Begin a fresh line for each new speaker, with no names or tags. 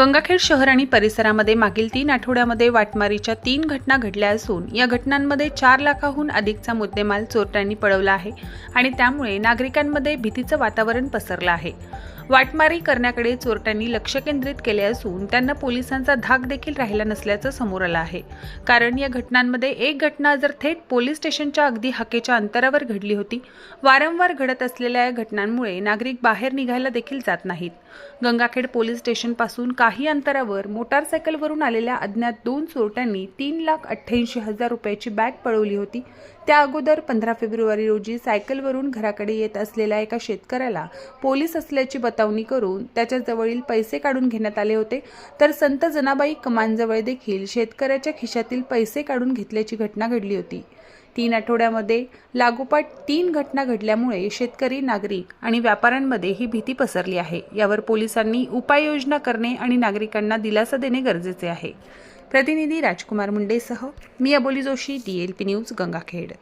गंगाखेड शहर आणि परिसरामध्ये मागील तीन आठवड्यामध्ये वाटमारीच्या तीन घटना घडल्या असून या घटनांमध्ये चार लाखाहून अधिकचा मुद्देमाल चोरट्यांनी पळवला आहे आणि त्यामुळे नागरिकांमध्ये भीतीचं वातावरण पसरलं आहे. वाटमारी करण्याकडे चोरट्यांनी लक्ष केंद्रित केले असून त्यांना पोलिसांचा धाक देखील राहिला नसल्याचं समोर आलं आहे. कारण या घटनांमध्ये एक घटना जर थेट पोलीस स्टेशनच्या अगदी हकेच्या अंतरावर घडली होती वारंवार घडत असलेल्या या घटनांमुळे नागरिक बाहेर निघायला देखील जात नाहीत. गंगाखेड पोलीस स्टेशनपासून काही अंतरावर मोटारसायकलवरून आलेल्या अज्ञात दोन चोरट्यांनी तीन लाख अठ्ठ्याऐंशी हजार रुपयाची बॅग पळवली होती. त्या अगोदर पंधरा फेब्रुवारी रोजी सायकलवरून घराकडे येत असलेल्या एका शेतकऱ्याला पोलीस असल्याची बतावणी करून त्याच्याजवळील पैसे काढून घेण्यात आले होते. तर संत जनाबाई कमानजवळ देखील शेतकऱ्याच्या खिशातील पैसे काढून घेतल्याची घटना घडली होती. तीन आठवड्यामध्ये लागोपाठ तीन घटना घडल्यामुळे शेतकरी नागरिक आणि व्यापाऱ्यांमध्ये ही भीती पसरली आहे. यावर पोलिसांनी उपाययोजना करणे आणि नागरिकांना दिलासा देणे गरजेचे आहे. प्रतिनिधी राजकुमार मुंडेसह मी अबोली जोशी डीएलपी न्यूज गंगाखेड.